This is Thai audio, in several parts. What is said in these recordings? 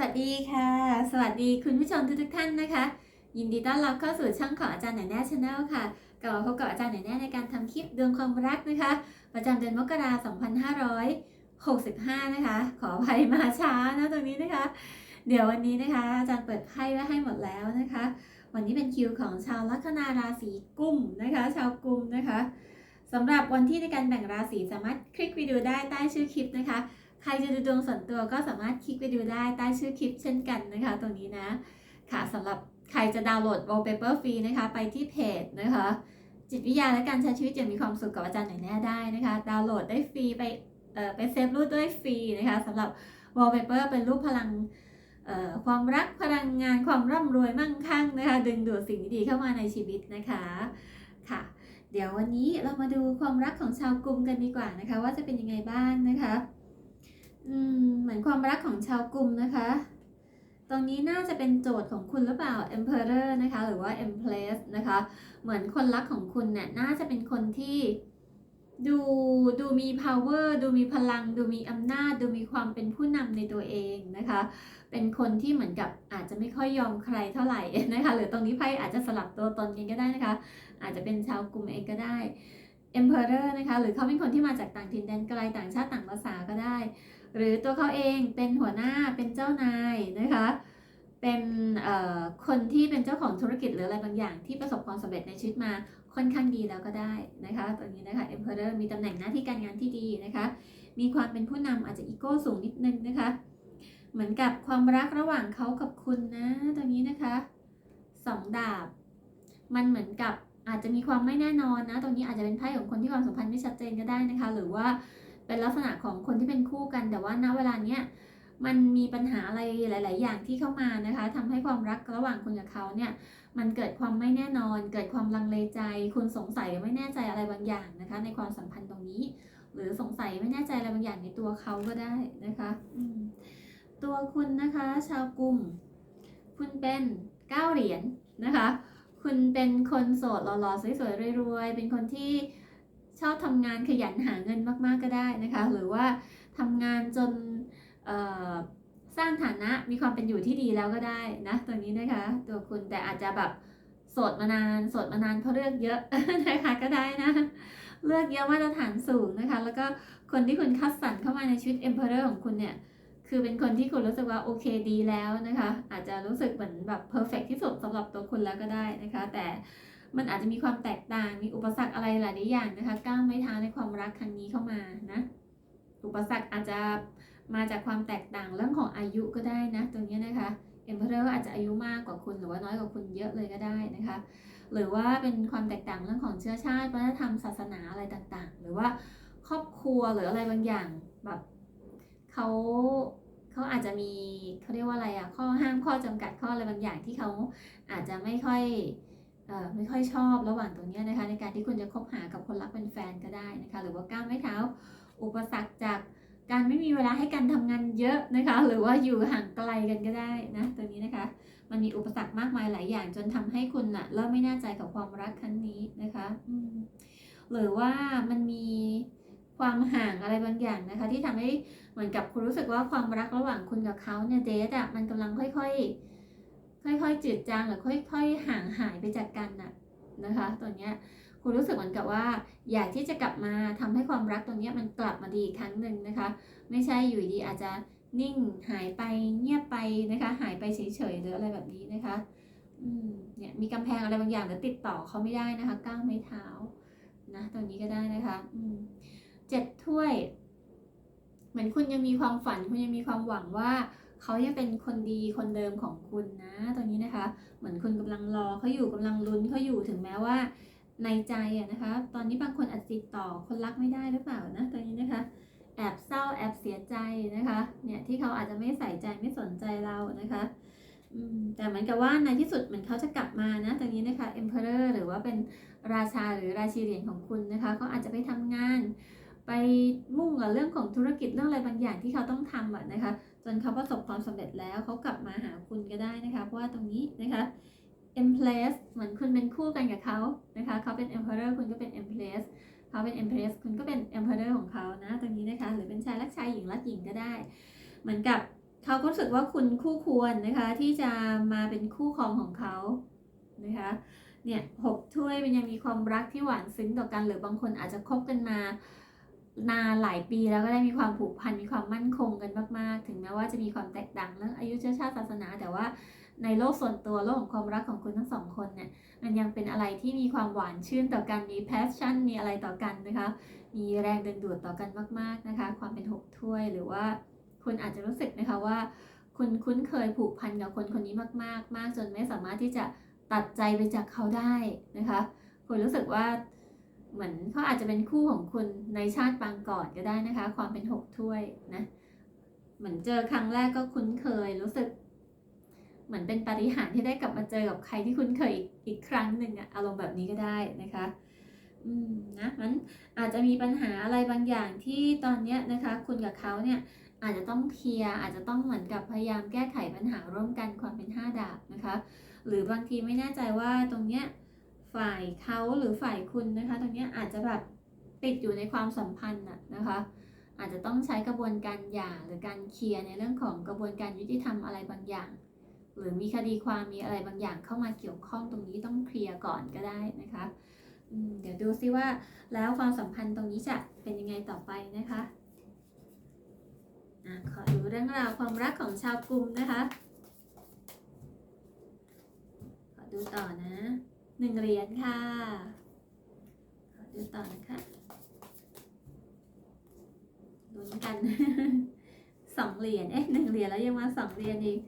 วัสดีค่ะ สวัสดีคุณผู้ชมทุกๆท่านนะคะ ยินดีต้อนรับเข้าสู่ช่องของอาจารย์หน่อยแน่ชาแนลค่ะกลับมาพบกับอาจารย์หน่อยแน่ในการทำคลิปดวงความรักนะคะ ประจำเดือนมกราคม2565 นะคะ ขออภัยมาช้านะตรงนี้นะคะ เดี๋ยววันนี้นะคะ อาจารย์เปิดไพ่ไว้ให้หมดแล้วนะคะ วันนี้เป็นคิวของชาวลัคนาราศีกุมนะคะ ชาวกุมนะคะสำหรับวันที่ในการแบ่งราศีสามารถคลิกไปดูได้ใต้ชื่อคลิปนะคะ ใครจะดูดวงส่วนตัวก็สามารถคลิกไปดูได้ใต้ชื่อคลิปเช่นกันนะคะตรงนี้นะ ค่ะสำหรับใครจะดาวน์โหลด wallpaper ฟรีนะคะ ไปที่เพจนะคะ จิตวิทยาและการใช้ชีวิตอย่างมีความสุขกับอาจารย์หน่อยแน่ได้นะคะ ดาวน์โหลดได้ฟรีไปเอ่อไปเซฟรูปด้วยฟรีนะคะสำหรับ wallpaper เป็นรูปพลังเอ่อความรักพลังงานความร่ำรวยมั่งคั่งนะคะ ดึงดูดสิ่งดีๆเข้ามาในชีวิตนะคะค่ะ เดี๋ยววันนี้เรามาดูความรักของชาวกลุ่มกันดีกว่านะคะ ว่าจะเป็นยังไงบ้างนะคะ อืมเหมือนความรักของชาวกลุ่มนะคะ ตรงนี้น่าจะเป็นโจทย์ของคุณหรือเปล่า Emperor นะคะ หรือว่า Empress นะคะ เหมือนคนรักของคุณเนี่ยน่าจะเป็นคนที่ดูดูมี power ดูมีพลัง ดูมีอำนาจ ดูมีความเป็นผู้นำในตัวเองนะคะ เป็นคนที่เหมือนกับอาจจะไม่ค่อยยอมใครเท่าไหร่นะคะ หรือตรงนี้ไพ่อาจจะสลับตัวตนกันก็ได้นะคะ อาจจะเป็นชาวกลุ่มเองก็ได้ Emperor นะคะ หรือเขาเป็นคนที่มาจากต่างถิ่นแดนไกลต่างชาติต่างภาษาก็ได้ หรือตัวเขาเองเป็นหัวหน้าเป็นเจ้านายนะคะ เป็นคนที่เป็นเจ้าของธุรกิจหรืออะไรบางอย่าง ที่ประสบความสำเร็จในชีวิตมาค่อนข้างดีแล้วก็ได้นะคะตัวนี้นะคะ Emperor มีตำแหน่งหน้าที่การงานที่ดีนะคะ มีความเป็นผู้นำอาจจะอีโก้สูงนิดนึงนะคะ เหมือนกับความรักระหว่างเขากับคุณนะตัวนี้นะคะสองดาบ มันเหมือนกับอาจจะมีความไม่แน่นอนนะ ตรงนี้อาจจะเป็นไพ่ของคนที่ความสัมพันธ์ไม่ชัดเจนก็ได้นะคะ หรือว่า เป็นลักษณะของคนที่เป็นคู่กัน แต่ว่าณเวลาเนี้ยมันมีปัญหาอะไรหลาย ๆ อย่างที่เข้ามานะคะทำให้ความรักระหว่างคุณกับเขาเนี่ยมันเกิดความไม่แน่นอน เกิดความลังเลใจ คุณสงสัยไม่แน่ใจอะไรบางอย่างนะคะ ในความสัมพันธ์ตรงนี้ หรือสงสัยไม่แน่ใจอะไรบางอย่างในตัวเขาก็ได้นะคะตัวคุณนะคะชาวกลุ่ม คุณเป็นเก้าเหรียญนะคะ คุณเป็นคนโสดหล่อๆสวยๆรวยๆเป็นคนที่ ชอบทำงานขยันหาเงินมากๆก็ได้นะคะ หรือว่าทำงานจนสร้างฐานะมีความเป็นอยู่ที่ดีแล้วก็ได้นะตัวนี้นะคะ ตัวคุณแต่อาจจะแบบโสดมานานโสดมานานเพราะเลือกเยอะนะคะก็ได้นะ เลือกเยอะมาตรฐานสูงนะคะ แล้วก็คนที่คุณคัดสรรเข้ามาในชีวิต Emperor ของคุณเนี่ยคือเป็นคนที่คุณรู้สึกว่าโอเคดีแล้วนะคะ อาจจะรู้สึกเหมือนแบบเพอร์เฟกที่สุดสำหรับตัวคุณแล้วก็ได้นะคะ แต่ มันอาจจะมีความแตกต่าง มีอุปสรรคอะไรหลายๆอย่างนะคะ ก้าวไม้เท้าในความรักครั้งนี้เข้ามานะ อุปสรรคอาจจะมาจากความแตกต่างเรื่องของอายุก็ได้นะตรงนี้นะคะเอ็มเพอร์อาจจะอายุมากกว่าคุณหรือว่าน้อยกว่าคุณเยอะเลยก็ได้นะคะ หรือว่าเป็นความแตกต่างเรื่องของเชื้อชาติวัฒนธรรมศาสนาอะไรต่างๆ หรือว่าครอบครัวหรืออะไรบางอย่างแบบเขาเขาอาจจะมีเขาเรียกว่าอะไรอะข้อห้ามข้อจำกัดข้ออะไรบางอย่างที่เขาอาจจะไม่ค่อย ไม่ค่อยชอบระหว่างตรงเนี้ยนะคะ ในการที่คุณจะคบหากับคนรักเป็นแฟนก็ได้นะคะ หรือว่าก้าวไม้เท้า อุปสรรคจากการไม่มีเวลาให้กันทำงานเยอะนะคะ หรือว่าอยู่ห่างไกลกันก็ได้นะตัวนี้นะคะ มันมีอุปสรรคมากมายหลายอย่าง จนทำให้คุณอะเริ่มไม่แน่ใจกับความรักครั้งนี้นะคะหรือว่ามันมีความห่างอะไรบางอย่างนะคะ ที่ทำให้เหมือนกับคุณรู้สึกว่าความรักระหว่างคุณกับเขาเนี่ยเดทอะมันกำลังค่อย ๆ ค่อยๆจืดจางหรือค่อย ๆ ห่างหายไปจากกันน่ะนะคะตัวเนี้ยคุณรู้สึกเหมือนกับว่า อยากที่จะกลับมาทำให้ความรักตรงเนี้ยมันกลับมาดีอีกครั้งหนึ่งนะคะ ไม่ใช่อยู่ดีอาจจะนิ่งหายไปเงียบไปนะคะ หายไปเฉยๆหรืออะไรแบบนี้นะคะอืมเนี่ยมีกำแพงอะไรบางอย่างแล้วติดต่อเขาไม่ได้นะคะก้าวไม้เท้านะตรงนี้ก็ได้นะคะอืมเจ็ดถ้วย เหมือนคุณยังมีความฝันคุณยังมีความหวังว่า เขายังเป็นคนดีคนเดิมของคุณนะตรงนี้นะคะ เหมือนคุณกำลังรอเขาอยู่กำลังลุ้นเขาอยู่ถึงแม้ว่า ในใจอะนะคะ ตอนนี้บางคนอาจติดต่อคนรักไม่ได้หรือเปล่านะตรงนี้นะคะ แอบเศร้าแอบเสียใจนะคะเนี่ยที่เขาอาจจะไม่ใส่ใจไม่สนใจเรานะคะแต่เหมือนกับว่าในที่สุดเหมือนเขาจะกลับมานะตรงนี้นะคะ Emperor หรือว่าเป็นราชาหรือราชีเหรียญของคุณนะคะเขาอาจจะไปทำงาน ไปมุ่งกับเรื่องของธุรกิจเรื่องอะไรบางอย่างที่เขาต้องทำอะนะคะ จนเขาประสบความสำเร็จแล้วเขากลับมาหาคุณก็ได้นะคะ เพราะว่าตรงนี้นะคะ Empress เหมือนคุณเป็นคู่กันกับเขานะคะเขาเป็น Emperor คุณก็เป็น Empress เขาเป็น Empress คุณก็เป็น Emperor ของเขานะตรงนี้นะคะ หรือเป็นชายรักชายหญิงรักหญิงก็ได้ เหมือนกับเเขาก็รู้สึกว่าคุณคู่ควรนะคะ ที่จะมาเป็นคู่ครองของเขานะคะเนี่ยหกถ้วยมันยังมีความรักที่หวานซึ้งต่อกัน หรือบางคนอาจจะคบกันมา นานหลายปีแล้วก็ได้มีความผูกพันมีความมั่นคงกันมาก ๆ ถึงแม้ว่าจะมีความแตกต่างเรื่องอายุเชื้อชาติศาสนา แต่ว่าในโลกส่วนตัวโลกของความรักของคุณทั้งสองคนเนี่ยมันยังเป็นอะไรที่มีความหวานชื่นต่อกันมี passion มีอะไรต่อกันนะคะ มีแรงดึงดูดต่อกันมาก ๆนะคะ ความเป็นหกถ้วยหรือว่าคุณอาจจะรู้สึกนะคะว่า คุณคุ้นเคยผูกพันกับคนคนนี้มากๆมากจนไม่สามารถที่จะตัดใจไปจากเขาได้นะคะ คุณรู้สึกว่า เหมือนเขาอาจจะเป็นคู่ของคุณในชาติปางก่อนก็ได้นะคะ ความเป็นหกถ้วยนะเหมือนเจอครั้งแรกก็คุ้นเคยรู้สึก เหมือนเป็นปาฏิหาริย์ที่ได้กลับมาเจอกับใครที่คุ้นเคยอีกอีกครั้งหนึ่งอะอารมณ์แบบนี้ก็ได้นะคะอืมนะมันอาจจะมีปัญหาอะไรบางอย่างที่ตอนเนี้ยนะคะ คุณกับเขาเนี่ยอาจจะต้องเคลียร์อาจจะต้องเหมือนกับพยายามแก้ไขปัญหาร่วมกันความเป็นห้าดาบนะคะ หรือบางทีไม่แน่ใจว่าตรงเนี้ย ฝ่ายเขาหรือฝ่ายคุณนะคะ ตรงนี้อาจจะแบบติดอยู่ในความสัมพันธ์น่ะนะคะ อาจจะต้องใช้กระบวนการหย่าหรือการเคลียร์ในเรื่องของกระบวนการยุติธรรมอะไรบางอย่าง หรือมีคดีความมีอะไรบางอย่างเข้ามาเกี่ยวข้องตรงนี้ต้องเคลียร์ก่อนก็ได้นะคะเดี๋ยวดูซิว่าแล้วความสัมพันธ์ตรงนี้จะเป็นยังไงต่อไปนะคะอะขอดูเรื่องราวความรักของชาวกรุงนะคะ ขอดูต่อนะ หนึ่งเหรียญค่ะดูต่อนะคะลุ้นกันสองเหรียญเอ๊ะหนึ่งเหรียญแล้วยังมาสองเหรียญอีก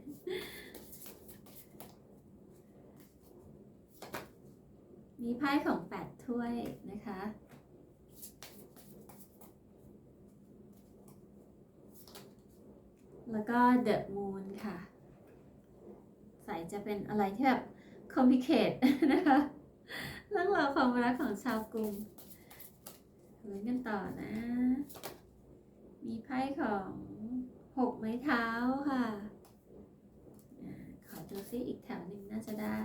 มีไพ่ของแปดถ้วยนะคะแล้วก็ The Moon ค่ะ ใส่จะเป็นอะไรที่แบบ complicate นะคะเรื่องราวความรักของชาวกรุงลุ้นกันต่อนะ มีไพ่ของหกไม้เท้าค่ะ ขอดูซิอีกแถวหนึ่งน่าจะได้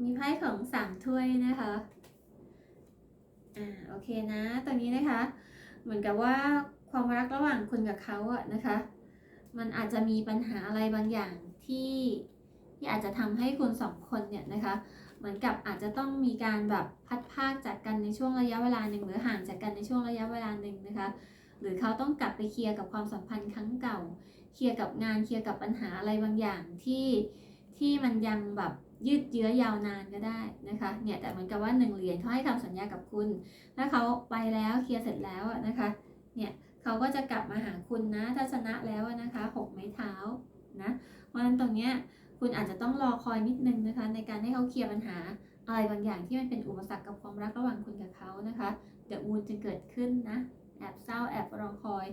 มีไพ่ของสามถ้วยนะคะ อ่าโอเคนะตรงนี้นะคะ เหมือนกับว่าความรักระหว่างคุณกับเขาอะนะคะ มันอาจจะมีปัญหาอะไรบางอย่างที่ที่อาจจะทำให้คุณสองคนเนี่ยนะคะเหมือนกับอาจจะต้องมีการแบบพัดพากจากกันในช่วงระยะเวลาหนึ่งหรือห่างจากกันในช่วงระยะเวลาหนึ่งนะคะหรือเขาต้องกลับไปเคลียร์กับความสัมพันธ์ครั้งเก่า เคลียร์กับงานเคลียร์กับปัญหาอะไรบางอย่างที่ที่มันยังแบบยืดเยื้อยาวนานก็ได้นะคะเนี่ยแต่เหมือนกับว่าหนึ่งเหรียญเขาให้คำสัญญากับคุณถ้าเขาไปแล้วเคลียร์เสร็จแล้วนะคะเนี่ยเขาก็จะกลับมาหาคุณนะถ้าชนะแล้วอะนะคะหกไม้เท้า นะเพราะฉะนั้นตรงเนี้ยคุณอาจจะต้องรอคอยนิดนึงนะคะ ในการให้เขาเคลียร์ปัญหาอะไรบางอย่างที่มันเป็นอุปสรรคกับความรักระหว่างคุณกับเขานะคะเดี๋ยวมูลจะเกิดขึ้นนะแอบเศร้าแอบรอคอย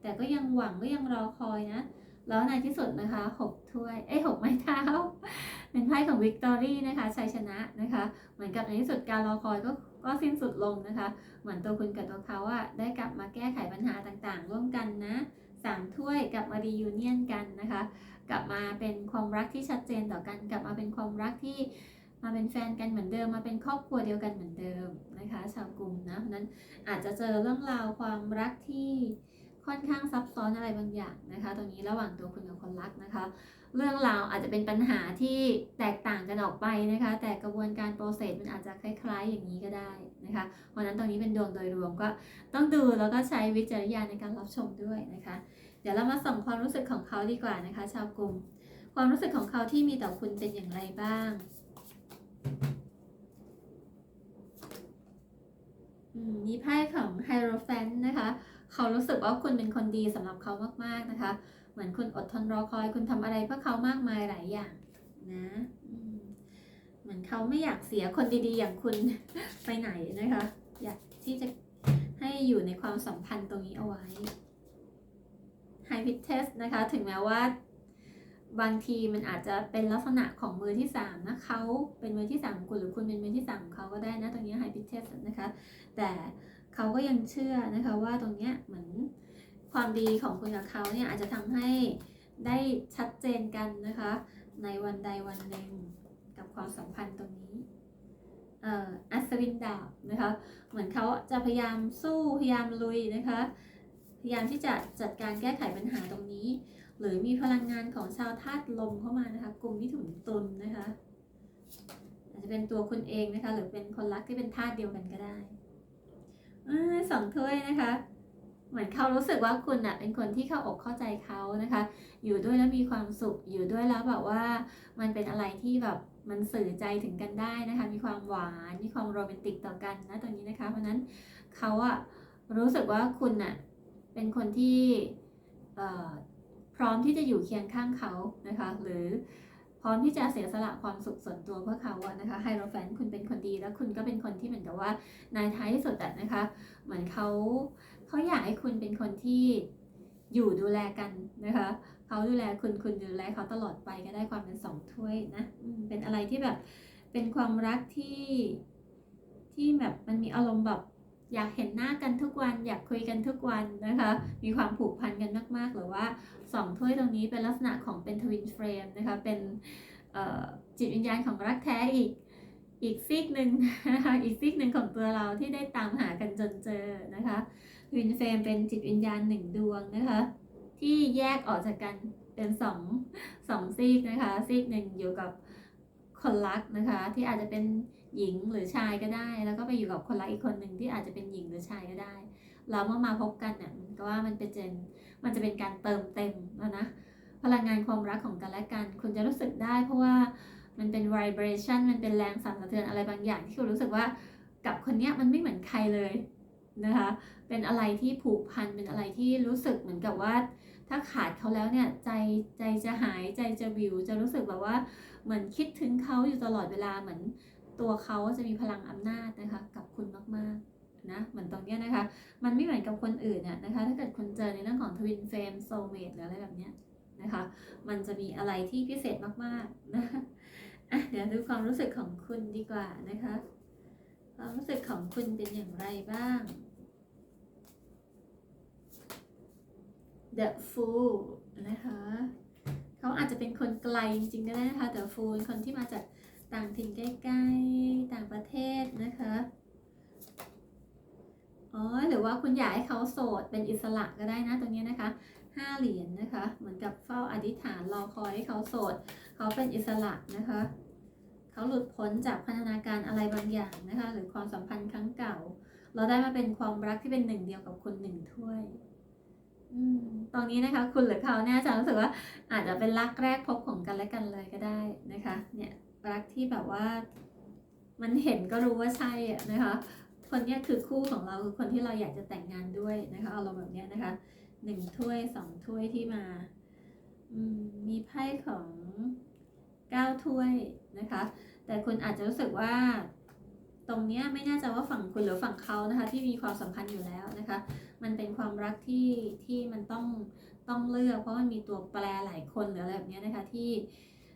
แต่ก็ยังหวังก็ยังรอคอยนะแล้วในที่สุดนะคะหกถ้วยเอ้ยหกไม้เท้าเป็นไพ่ของวิกตอรี่นะคะชัยชนะนะคะ เหมือนกับในที่สุดการรอคอยก็ก็สิ้นสุดลงนะคะ เหมือนตัวคุณกับตัวเขาอะได้กลับมาแก้ไขปัญหาต่างๆ ร่วมกันนะ สามถ้วยกลับมาดียูเนียนกันนะคะ กลับมาเป็นความรักที่ชัดเจนต่อกัน กลับมาเป็นความรักที่มาเป็นแฟนกันเหมือนเดิม มาเป็นครอบครัวเดียวกันเหมือนเดิมนะคะ ชาวกลุ่มนะเพราะนั้นอาจจะเจอเรื่องราวความรักที่ค่อนข้างซับซ้อนอะไรบางอย่างนะคะ ตรงนี้ระหว่างตัวคุณกับคนรักนะคะ เรื่องราวอาจจะเป็นปัญหาที่แตกต่างกันออกไปนะคะ แต่กระบวนการโปรเซสมันอาจจะคล้ายๆ อย่างนี้ก็ได้นะคะเพราะนั้นตรงนี้เป็นดวงโดยรวมก็ต้องดูแล้วก็ใช้วิจารณญาณในการรับชมด้วยนะคะ เดี๋ยวเรามาส่องความรู้สึกของเขาดีกว่านะคะ ชาวกลุ่ม ความรู้สึกของเขาที่มีต่อคุณเป็นอย่างไรบ้างมมีไพ่ของไฮโรแฟนนะคะ เขารู้สึกว่าคุณเป็นคนดีสำหรับเขามากๆนะคะ เหมือนคุณอดทนรอคอยคุณทำอะไรเพื่อเขามากมายหลายอย่างนะเหมือนเขาไม่อยากเสียคนดีๆ อย่างคุณไปไหนนะคะ อยากที่จะให้อยู่ในความสัมพันธ์ตรงนี้เอาไว้ High p i t e s t นะคะ ถึงแม้ว่าบางทีมันอาจจะเป็นลักษณะของมือที่สามนะเขาเป็นมือที่สามของคุณหรือคุณเป็นมือที่สามของเขาก็ได้นะตรงนี้ High p i t e s t นะคะ แต่เขาก็ยังเชื่อนะคะว่าตรงเนี้ยเหมือน ความดีของคุณกับเขาเนี่ยอาจจะทำให้ได้ชัดเจนกันนะคะ ในวันใดวันหนึ่งกับความสัมพันธ์ตรงนี้เอ่ออัศวินดาบนะคะ เหมือนเขาจะพยายามสู้พยายามลุยนะคะ พยายามที่จะจัดการแก้ไขปัญหาตรงนี้ หรือมีพลังงานของชาวธาตุลมเข้ามานะคะกลุ่มมิถุนตุลนะคะอาจจะเป็นตัวคุณเองนะคะ หรือเป็นคนรักที่เป็นธาตุเดียวกันก็ได้อสองถ้วยนะคะ เหมือนเขารู้สึกว่าคุณอะเป็นคนที่เข้าอกเข้าใจเขานะคะ อยู่ด้วยแล้วมีความสุข อยู่ด้วยแล้วแบบว่า มันเป็นอะไรที่แบบมันสื่อใจถึงกันได้นะคะ มีความหวาน มีความโรแมนติกต่อกันนะตรงนี้นะคะ เพราะนั้นเขาอะรู้สึกว่าคุณอะเป็นคนที่เอ่อพร้อมที่จะอยู่เคียงข้างเขานะคะ หรือพร้อมที่จะเสียสละความสุขส่วนตัวเพื่อเขาอะนะคะไฮโรแฟนคุณเป็นคนดีแล้วคุณก็เป็นคนที่เหมือนกับว่าในท้ายที่สุดอะนะคะ เหมือนเขา เขาอยากให้คุณเป็นคนที่อยู่ดูแลกันนะคะเขาดูแลคุณคุณดูแลเขาตลอดไปก็ได้ความเป็นสองถ้วยนะเป็นอะไรที่แบบเป็นความรักที่ที่แบบมันมีอารมณ์แบบอยากเห็นหน้ากันทุกวันอยากคุยกันทุกวันนะคะ มีความผูกพันกันมาก ๆ หรือว่าสองถ้วยตรงนี้เป็นลักษณะของเป็นทวินเฟรมนะคะ เป็นจิตวิญญาณของรักแท้อีกอีกซีกหนึ่งนะคะอีกซีกหนึ่งของตัวเราที่ได้ตามหากันจนเจอนะคะ วินเฟรมเป็นจิตวิญญาณหนึ่งดวงนะคะ ที่แยกออกจากกันเป็นสองสองซีกนะคะ ซีกหนึ่งอยู่กับคนรักนะคะ ที่อาจจะเป็นหญิงหรือชายก็ได้ แล้วก็ไปอยู่กับคนรักอีกคนหนึ่งที่อาจจะเป็นหญิงหรือชายก็ได้แล้วเมื่อมาพบกันเนี่ยมันก็ว่ามันเป็นเจนมันจะเป็นการเติมเต็มแล้วนะพลังงานความรักของกันและกัน คุณจะรู้สึกได้ เพราะว่ามันเป็น vibration มันเป็นแรงสั่นสะเทือนอะไรบางอย่างที่คุณรู้สึกว่ากับคนเนี้ยมันไม่เหมือนใครเลย นะคะ เป็นอะไรที่ผูกพัน เป็นอะไรที่รู้สึกเหมือนกับว่า ถ้าขาดเขาแล้วเนี่ยใจใจจะหายใจจะวิว จะรู้สึกแบบว่าเหมือนคิดถึงเขาอยู่ตลอดเวลาเหมือนตัวเขาจะมีพลังอำนาจนะคะกับคุณมากๆนะเหมือนตรงเนี้ยนะคะ มันไม่เหมือนกับคนอื่นน่ะนะคะ ถ้าเกิดคุณเจอในเรื่องของทวินเฟมโซเมดหรืออะไรแบบเนี้ยนะคะ มันจะมีอะไรที่พิเศษมากๆนะะเดี๋ยวดูความรู้สึกของคุณดีกว่านะคะ ความรู้สึกของคุณเป็นอย่างไรบ้าง The Fool นะคะเขาอาจจะเป็นคนไกลจริงๆก็ได้นะคะ The Fool คนที่มาจากต่างถิ่นใกล้ๆ ต่างประเทศนะคะอ๋อหรือว่าคุณอยากให้เขาโสดเป็นอิสระก็ได้นะตรงนี้นะคะห้าเหรียญนนะคะ เหมือนกับเฝ้าอธิษฐานรอคอยให้เขาโสด เขาเป็นอิสระนะคะเขาหลุดพ้นจากพันธนาการอะไรบางอย่างนะคะ หรือความสัมพันธ์ครั้งเก่า เราได้มาเป็นความรักที่เป็นหนึ่งเดียวกับคนหนึ่งถ้วย ตอนนี้นะคะ คุณหรือเขาเนี่ยจะรู้สึกว่าอาจจะเป็นรักแรกพบของกันและกันเลยก็ได้นะคะ เนี่ยรักที่แบบว่า มันเห็นก็รู้ว่าใช่นะคะ คนนี้คือคู่ของเราคือคนที่เราอยากจะแต่งงานด้วยนะคะเอาเราแบบนี้นะคะหนึ่งถ้วยสองถ้วยที่มามมีไพ่ของเก้าถ้วยนะคะ แต่คุณอาจจะรู้สึกว่าตรงนี้ไม่แน่ใจว่าฝั่งคุณหรือฝั่งเขานะคะ ที่มีความสัมพันธ์อยู่แล้วนะคะ มันเป็นความรักที่ที่มันต้องต้องเลือก เพราะมันมีตัวแปรหลายคนหรืออะไรแบบนี้นะคะที่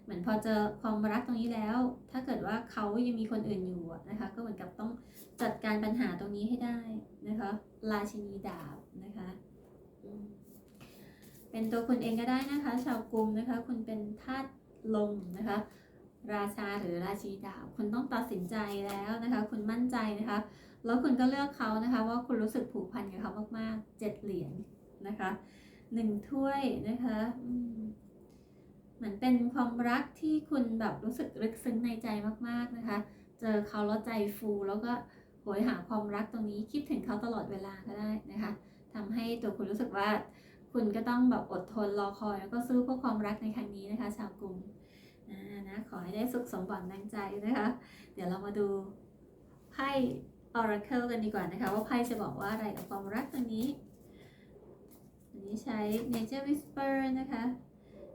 เหมือนพอเจอความรักตรงนี้แล้ว ถ้าเกิดว่าเขายังมีคนอื่นอยู่นะคะ ก็เหมือนกับต้องจัดการปัญหาตรงนี้ให้ได้นะคะราชินีดาบนะคะเป็นตัวคุณเองก็ได้นะคะ ชาวกรุงนะคะ คุณเป็นธาตุลมนะคะ ราชาหรือราชีดาบคุณต้องตัดสินใจแล้วนะคะ คุณมั่นใจนะคะ แล้วคุณก็เลือกเขานะคะ ว่าคุณรู้สึกผูกพันกับเขามากๆเจ็ดเหรียญนะคะหนึ่งถ้วยนะคะเหมือนเป็นความรักที่คุณแบบรู้สึกลึกซึ้งในใจมากๆนะคะ เจอเขาแล้วใจฟูแล้วก็โหยหาความรักตรงนี้คิดถึงเขาตลอดเวลาก็ได้นะคะทำให้ตัวคุณรู้สึกว่า คุณก็ต้องแบบอดทนรอคอยแล้วก็สู้เพื่อความรักในครั้งนี้นะคะ ชาวกรุงนะขอให้ได้สุขสมหวังดังใจนะคะ เดี๋ยวเรามาดูไพ่ Oracle กันดีกว่านะคะ ว่าไพ่จะบอกว่าอะไรกับความรักตรงนี้อันนี้ใช้ Nature Whisper นะคะ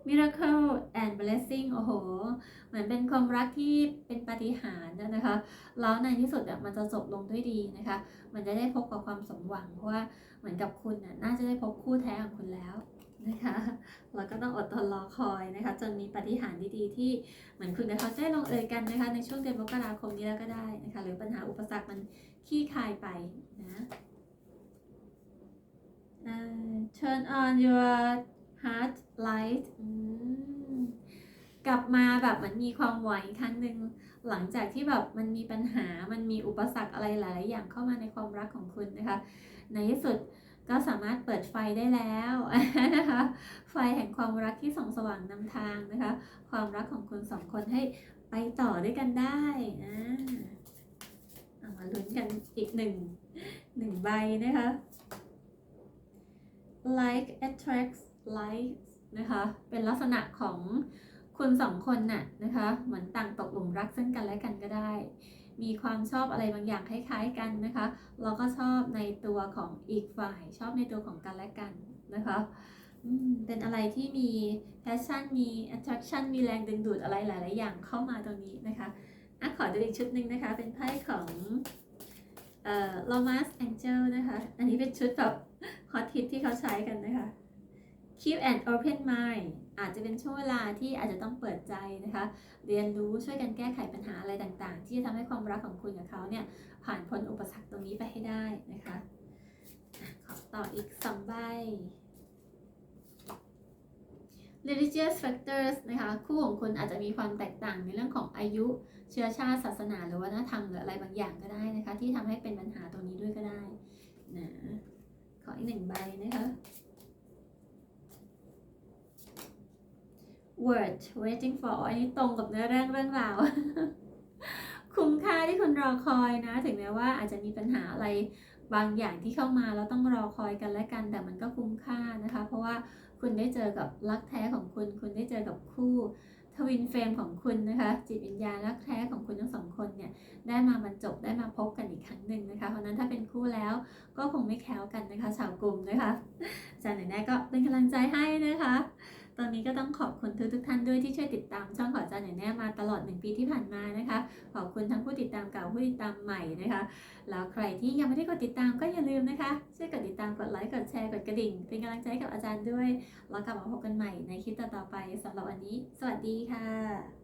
Miracle and Blessing โอ้โห เหมือนเป็นความรักที่เป็นปาฏิหาริย์นะคะ แล้วในที่สุดอะมันจะจบลงด้วยดีนะคะ มันจะได้พบกับความสมหวัง เพราะว่าเหมือนกับคุณน่ะน่าจะได้พบคู่แท้ของคุณแล้วนะคะเราก็ต้องอดทนรอคอยนะคะ จนมีปฏิหารดีๆ ที่เหมือนคุณกับเขาได้ลงเอยกันนะคะ ในช่วงเดือนมกราคมนี้แล้วก็ได้นะคะ หรือปัญหาอุปสรรคมัน ขี้คายไปนะ turn on your heart light กลับมาแบบมือนมีความหวังอีกครั้งหนึ่งหลังจากที่แบบมันมีปัญหา มันมีอุปสรรคอะไรหลาย ๆ อย่างเข้ามาในความรักของคุณนะคะ ในที่สุดก็สามารถเปิดไฟได้แล้วนะคะ ไฟแห่งความรักที่ส่องสว่างนำทางนะคะ ความรักของคุณสองคนให้ไปต่อด้วยกันได้อ่า มาลุ้นกันอีกหนึ่งหนึ่งใบนะคะ like attracts like นะคะ เป็นลักษณะของคุณสองคนน่ะนะคะ เหมือนต่างตกหลุมรักซึ่งกันและกันก็ได้ มีความชอบอะไรบางอย่างคล้าย ๆกันนะคะ เราก็ชอบในตัวของอีกฝ่าย ชอบในตัวของกันและกันนะคะเป็นอะไรที่มี passion มี attraction มีแรงดึงดูดอะไรหลาย ๆ อย่างเข้ามาตรงนี้นะคะ อะขอดูอีกชุดหนึ่งนะคะ เป็นไพ่ของเอ่อ Lomas Angel นะคะ อันนี้เป็นชุดแบบฮอตฮิตที่เขาใช้กันนะคะ keep an open mind อาจจะเป็นช่วงเวลาที่อาจจะต้องเปิดใจนะคะ เรียนรู้ช่วยกันแก้ไขปัญหาอะไรต่างๆ ที่จะทำให้ความรักของคุณกับเขาเนี่ย ผ่านพ้นอุปสรรคตรงนี้ไปให้ได้นะคะอะขอต่ออีกสองใบ religious factors นะคะคู่ของคุณอาจจะมีความแตกต่างในเรื่องของอายุเชื้อชาติศาสนาหรือวัฒนธรรมหรืออะไรบางอย่างก็ได้นะคะ ที่ทำให้เป็นปัญหาตรงนี้ด้วยก็ได้นะขออีกหนึ่งใบนะคะ word waiting for อันนี้ตรงกับเนื้อเรื่องเรื่องราว คุ้มค่าที่คุณรอคอยนะ ถึงแม้ว่าอาจจะมีปัญหาอะไรบางอย่างที่เข้ามาแล้วต้องรอคอยกันและกัน แต่มันก็คุ้มค่านะคะ เพราะว่า คุณได้เจอกับรักแท้ของคุณ คุณได้เจอกับคู่ทวินเฟรมของคุณนะคะ จิตวิญญาณรักแท้ของคุณทั้งสองคนเนี่ยได้มาบรรจบได้มาพบกันอีกครั้งหนึ่งนะคะ เพราะนั้นถ้าเป็นคู่แล้วก็คงไม่แคล้วกันนะคะ ชาวกลุ่มนะคะอาจารย์หน่อยแน่ก็เป็นกำลังใจให้นะคะ ตอนนี้ก็ต้องขอบคุณทุกทุกท่านด้วยที่ช่วยติดตามช่องขออาจารย์หน่อยแน่มาตลอด 1 ปีที่ผ่านมานะคะ ขอบคุณทั้งผู้ติดตามเก่าผู้ติดตามใหม่นะคะ แล้วใครที่ยังไม่ได้กดติดตามก็อย่าลืมนะคะ ช่วยกดติดตามกดไลค์กดแชร์กดกระดิ่ง เป็นกำลังใจให้กับอาจารย์ด้วยแล้วกลับมาพบกันใหม่ในคลิปต่อๆไปสำหรับวันนี้ สวัสดีค่ะ